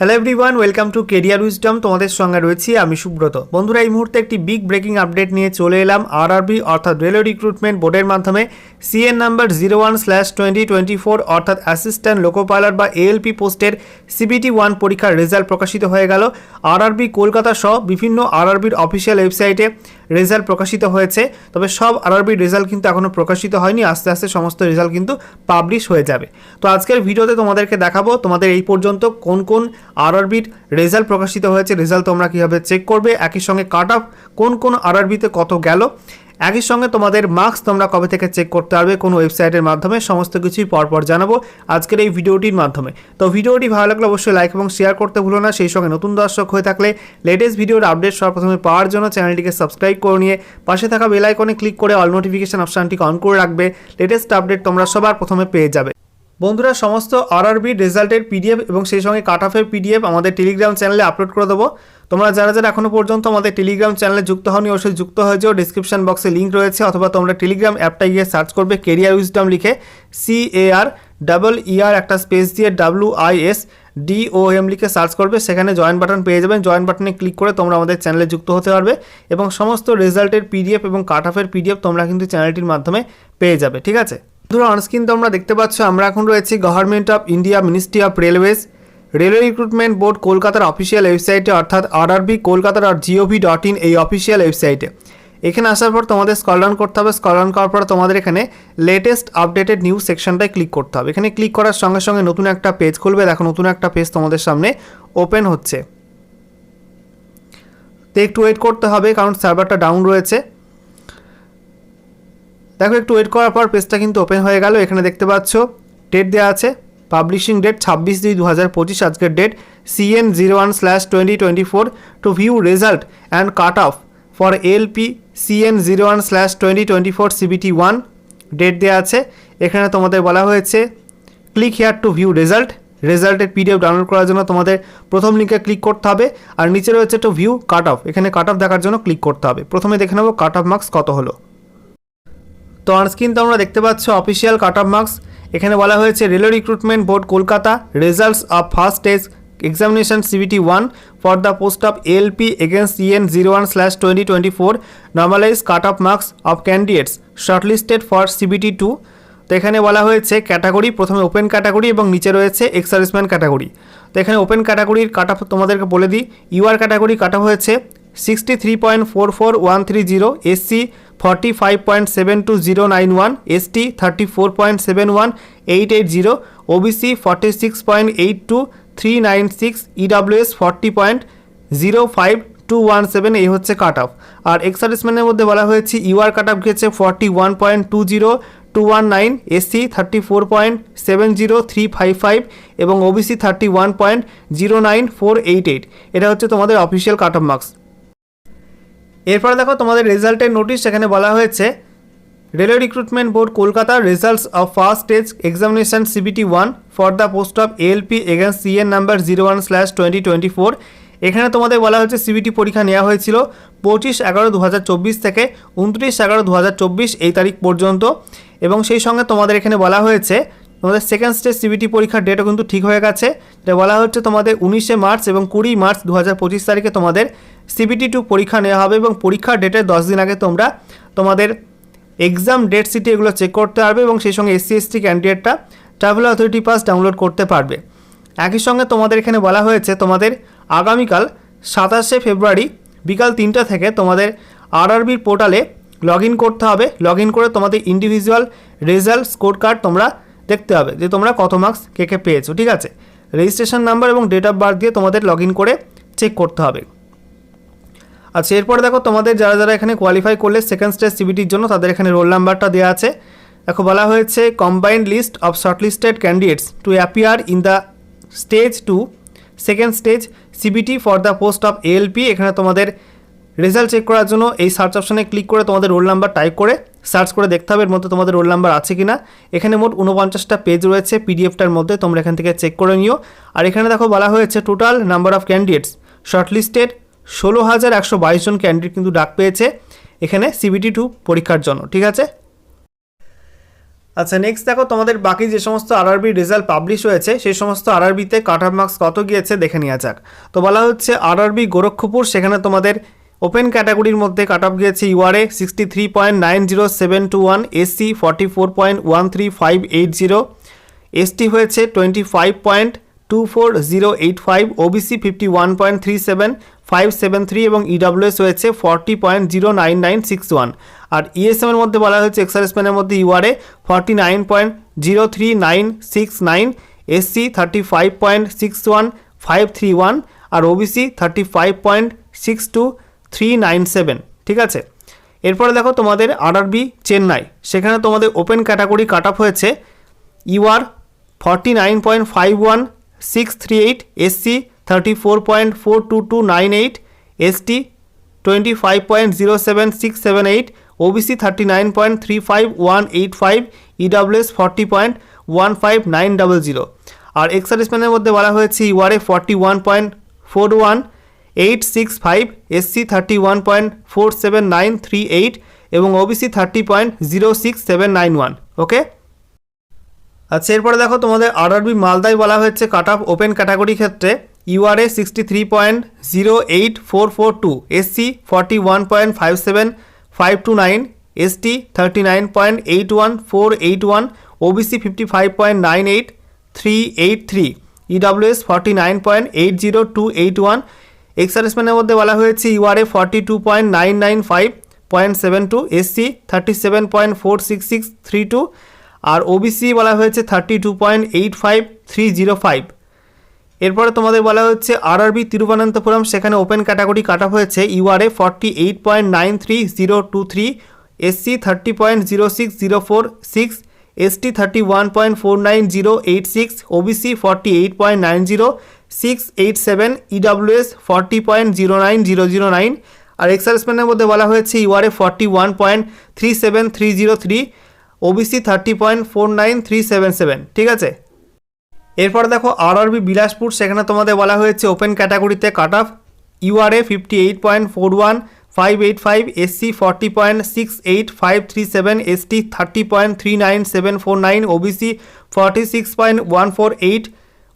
Hello everyone welcome to career wisdom তোমাদের সঙ্গে রয়েছি আমি সুব্রত। বন্ধুরা, এই মুহূর্তে একটি বিগ ব্রেকিং আপডেট নিয়ে চলে এলাম আরআরবি অর্থাৎ রেলওয়ে রিক্রুটমেন্ট বোর্ডের মাধ্যমে। CEN number zero one slash twenty twenty four অর্থাৎ অ্যাসিস্ট্যান্ট লোকো পাইলট বা এএলপি পোস্টের সিবিটি ওয়ান পরীক্ষার রেজাল্ট প্রকাশিত হয়ে গেল। আরআরবি কলকাতা সহ বিভিন্ন আরআরবির অফিসিয়াল ওয়েবসাইটে রেজাল্ট প্রকাশিত হয়েছে। তবে সব আরআরবির রেজাল্ট কিন্তু এখনও প্রকাশিত হয়নি, আস্তে আস্তে সমস্ত রেজাল্ট কিন্তু পাবলিশ হয়ে যাবে। তো আজকের ভিডিওতে তোমাদেরকে দেখাবো তোমাদের এই পর্যন্ত কোন কোন আরআরবির রেজাল্ট প্রকাশিত হয়েছে। রেজাল্ট তোমরা কীভাবে চেক করবে? একই সঙ্গে কাট অফ কোন কোন আরআরবিতে কত গেল? একই সঙ্গে তোমাদের মার্কস তোমরা কবে থেকে চেক করতে পারবে? কোন ওয়েবসাইটের মাধ্যমে? সমস্ত কিছুই পরপর জানাব আজকের এই ভিডিওটির মাধ্যমে। তো ভিডিওটি ভালো লাগলে অবশ্যই লাইক এবং শেয়ার করতে ভুলো না। সেই সঙ্গে নতুন দর্শক হয়ে থাকলে লেটেস্ট ভিডিওর আপডেট সর্বপ্রথমে পাওয়ার জন্য চ্যানেলটিকে সাবস্ক্রাইব করে নিয়ে পাশে থাকা বেল আইকনে ক্লিক করে অল নোটিফিকেশন অপশানটিকে অন করে রাখবে। লেটেস্ট আপডেট তোমরা সবার প্রথমে পেয়ে যাবে। বন্ধুরা, সমস্ত আরআরবি রেজাল্টের পিডিএফ এবং সেই সঙ্গে কাট অফের পিডিএফ আমাদের টেলিগ্রাম চ্যানেলে আপলোড করে দেবো। তোমরা যারা যারা এখনও পর্যন্ত আমাদের টেলিগ্রাম চ্যানেলে যুক্ত হওনি, অবশ্যই যুক্ত হয়ে যাও। ডিসক্রিপশন বক্সে লিঙ্ক রয়েছে, অথবা তোমরা টেলিগ্রাম অ্যাপটা গিয়ে সার্চ করবে কেরিয়ার উইজডম লিখে C A R double E R একটা স্পেস দিয়ে W I S D O M লিখে সার্চ করবে, সেখানে জয়েন বাটন পেয়ে যাবেন। জয়েন বাটনে ক্লিক করে তোমরা আমাদের চ্যানেলে যুক্ত হতে পারবে এবং সমস্ত রেজাল্টের পিডিএফ এবং কাট অফের পিডিএফ তোমরা কিন্তু চ্যানেলটির মাধ্যমে পেয়ে যাবে, ঠিক আছে? ধরো অনস্ক্রিন তোমরা দেখতে পাচ্ছ, আমরা এখন রয়েছি government of India ministry of railways railway recruitment board কলকাতার অফিসিয়াল ওয়েবসাইটে অর্থাৎ RRB Kolkata dot GOV dot in এই অফিসিয়াল ওয়েবসাইটে এখানে আসার পর তোমাদের স্কল ডাউন করতে হবে স্কল ডাউন করার পর তোমাদের এখানে লেটেস্ট আপডেটেড নিউজ সেকশনটায় ক্লিক করতে হবে। এখানে ক্লিক করার সঙ্গে সঙ্গে নতুন একটা পেজ খুলবে, দেখো নতুন একটা পেজ তোমাদের সামনে ওপেন হচ্ছে। তো একটু ওয়েট করতে হবে, কারণ সার্ভারটা ডাউন রয়েছে। দেখো, একটু ওয়েট করার পর পেজটা কিন্তু ওপেন হয়ে গেল। এখানে দেখতে পাচ্ছ ডেট দেওয়া আছে পাবলিশিং ডেট ছাব্বিশ দুই দু হাজার পঁচিশ, আজকের date CN zero one slash twenty twenty four to view result and cut off for LP CN zero one slash twenty twenty four CBT one date দেওয়া আছে। এখানে তোমাদের বলা হয়েছে click here to view result রেজাল্টের PDF download করার জন্য তোমাদের প্রথম লিঙ্কে ক্লিক করতে হবে, আর নিচে রয়েছে একটু ভিউ কাট অফ এখানে কাট অফ দেখার জন্য ক্লিক করতে হবে। প্রথমে দেখে নেব কাট অফ মার্কস কত হলো। তো অনস্ক্রিন তোমরা দেখতে পাচ্ছ অফিসিয়াল কাট অফ মার্কস এখানে বলা হয়েছে railway recruitment board Kolkata results of first stage examination CBT one for the post of LP against EN zero one slash twenty twenty four normalise cut off marks of candidates shortlisted for CBT two তো এখানে বলা হয়েছে category প্রথমে open category এবং নিচে রয়েছে ex serviceman category তো এখানে ওপেন ক্যাটাগরির কাট অফ তোমাদেরকে বলে দিই। ইউআর ক্যাটাগরি কাট অফ হয়েছে sixty three point four four one three zero SC forty five point seven two zero nine one ST thirty four point seven one eight eight zero OBC forty six point eight two three nine six EWS forty point zero five two one seven এই হচ্ছে cut off আর x সার্ভিসম্যানের মধ্যে বলা হয়েছে UR cut off গিয়েছে forty one point two zero two one nine SC thirty four point seven zero three five five এবং OBC thirty one point zero nine four eight eight এটা হচ্ছে তোমাদের official কাট off marks এরপরে দেখো, তোমাদের রেজাল্টের notice সেখানে বলা হয়েছে, railway recruitment board Kolkata results of first stage examination CBT one for the post of LP against CN number zero one slash twenty twenty four এখানে তোমাদের বলা হয়েছে সিবিটি পরীক্ষা নেওয়া হয়েছিল পঁচিশ এগারো দু থেকে উনত্রিশ এগারো দু এই তারিখ পর্যন্ত। এবং সেই সঙ্গে তোমাদের এখানে বলা হয়েছে তোমাদের সেকেন্ড স্টেজ সিবিটি পরীক্ষার ডেটও কিন্তু ঠিক হয়ে গেছে। যেটা বলা হচ্ছে তোমাদের উনিশে মার্চ এবং কুড়ি মার্চ দু হাজার পঁচিশ তারিখে তোমাদের সিবিটি টু পরীক্ষা নেওয়া হবে এবং পরীক্ষার ডেটের দশ দিন আগে তোমরা তোমাদের এক্সাম ডেট সিটি এগুলো চেক করতে পারবে এবং সেই সঙ্গে এসসি এসটি ক্যান্ডিডেটটা ট্রাভেল অথরিটি পাস ডাউনলোড করতে পারবে। একই সঙ্গে তোমাদের এখানে বলা হয়েছে তোমাদের আগামীকাল সাতাশে ফেব্রুয়ারি বিকাল তিনটা থেকে তোমাদের আরআরবির পোর্টালে লগ করতে হবে। লগ করে তোমাদের ইন্ডিভিজুয়াল রেজাল্ট স্কোর কার্ড তোমরা দেখতে হবে যে তোমরা কত মার্কস কে কে পেয়েছ, ঠিক আছে? রেজিস্ট্রেশন নাম্বার এবং ডেট অফ বার্থ দিয়ে তোমাদের লগ ইন করে চেক করতে হবে। আচ্ছা এরপরে দেখো তোমাদের যারা যারা এখানে কোয়ালিফাই করলে সেকেন্ড স্টেজ সিবিটির জন্য তাদের এখানে রোল নাম্বারটা দেওয়া আছে। দেখো, বলা হয়েছে combined list of shortlisted candidates to appear in the stage two second stage CBT for the post of ALP এখানে তোমাদের রেজাল্ট চেক করার জন্য এই সার্চ অপশানে ক্লিক করে তোমাদের রোল নাম্বার টাইপ করে সার্চ করে দেখতে হবে, এর মধ্যে তোমাদের রোল নাম্বার আছে কি না এখানে মোট উনপঞ্চাশটা পেজ রয়েছে পিডিএফটার মধ্যে, তোমরা এখান থেকে চেক করে নিও। আর এখানে দেখো বলা হয়েছে, total number of candidates, shortlisted ষোলো হাজার একশো বাইশ জন ক্যান্ডিডেট কিন্তু ডাক পেয়েছে। এখানে সিবিটি টু পরীক্ষার জন্য, ঠিক আছে? আচ্ছা নেক্সট দেখো, তোমাদের বাকি যে সমস্ত আরআরবি রেজাল্ট পাবলিশ হয়েছে, সেই সমস্ত আরআরবিতে কাট অফ মার্কস কত গিয়েছে দেখে নেওয়া যাক। তো বলা হচ্ছে আরআরবি গোরক্ষপুর, সেখানে তোমাদের ওপেন ক্যাটাগরির মধ্যে কাট অফ গিয়েছে ইউআরএ sixty three point nine zero seven two one SC forty four point one three five eight zero ST হয়েছে twenty five point two four zero eight five OBC fifty one point three seven five seven three এবং EWS হয়েছে forty point zero nine nine six one আর ESM এর মধ্যে বলা হয়েছে এক্সারেসম্যানের মধ্যে ইউআরএ forty nine point zero three nine six nine SC thirty five point six one five three one আর OBC thirty five point six two three nine seven, ঠিক আছে? এরপরে দেখো তোমাদের আরআরবি চেন্নাই, সেখানে তোমাদের ওপেন ক্যাটাগরি কাট অফ হয়েছে UR forty nine point five one six three eight SC thirty four point four two two nine eight ST twenty five point zero seven six seven eight OBC thirty nine point three five one eight five EWS forty point one five nine double zero আর এক্সারিসম্যানের মধ্যে বলা হয়েছে ইউআরএ forty one point four one eight six five SC thirty one point four seven nine three eight এবং OBC thirty point zero six seven nine one okay আচ্ছা এরপরে দেখো তোমাদের RRB মালদায় বলা হয়েছে কাট অফ ওপেন ক্যাটাগরি ক্ষেত্রে ইউআরএ sixty three point zero eight four four two SC forty one point five seven five two nine ST thirty nine point eight one four eight one OBC fifty five point nine eight three eight three EWS forty nine point eight zero two eight one এক্সারেসম্যানের মধ্যে বলা হয়েছে ইউআরএ forty two point nine nine five point seven two SC thirty seven point four six six three two আর OBC বলা হয়েছে thirty two point eight five three zero five এরপরে তোমাদের বলা হচ্ছে RRB Thiruvananthapuram, সেখানে ওপেন ক্যাটাগরি কাটা হয়েছে ইউআরএ forty eight point nine three zero two three SC thirty point zero six zero four six ST thirty one point four nine zero eight six OBC forty eight point nine zero six eight seven EWS forty point zero nine zero zero nine আর এক্সারসম্যানের মধ্যে বলা হয়েছে ইউআরএ forty one point three seven three zero three OBC thirty point four nine three seven seven ঠিক আছে? এরপর দেখো আর RRB Bilaspur, সেখানে তোমাদের বলা হয়েছে ওপেন ক্যাটাগরিতে cut off ইউআরএ fifty eight point four one five eight five SC forty point six eight five three seven ST thirty point three nine seven four nine OBC forty six point one four eight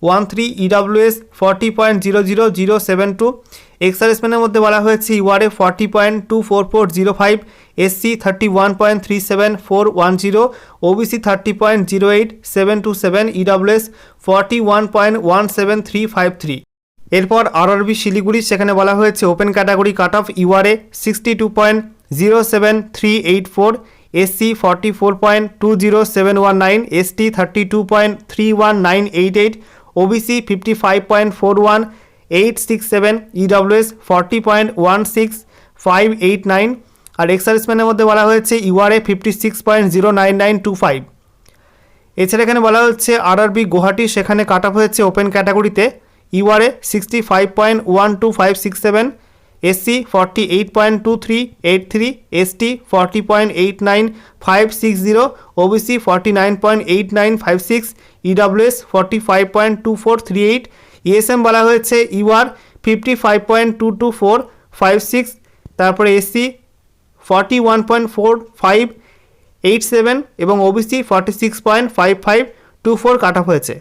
one three EWS forty point zero zero zero seven two এক্সারেসম্যানের মধ্যে বলা হয়েছে ইউআরএ forty point two four four zero five SC thirty one point three seven four one zero OBC thirty point zero eight seven two seven EWS forty one point one seven three five three এরপর RRB Siliguri, সেখানে বলা হয়েছে open category cut off ইউআরএ sixty two point zero seven three eight four SC forty four point two zero seven one nine ST thirty two point three one nine eight eight OBC fifty five point four one eight six seven EWS forty point one six five eight nine আর এক্সারিসম্যানের মধ্যে বলা হয়েছে ইউআরএ fifty six point zero nine nine two five এছাড়া এখানে বলা হচ্ছে RRB Guwahati, সেখানে কাট off হয়েছে ওপেন ক্যাটাগরিতে ইউআরএ sixty five point one two five six seven SC forty eight point two three eight three ST forty point eight nine five six zero OBC forty nine point eight nine five six EWS forty five point two four three eight ESM বলা হয়েছে UR fifty five point two two four five six তারপরে SC forty one point four five eight seven এবং OBC forty six point five five two four cut off হয়েছে।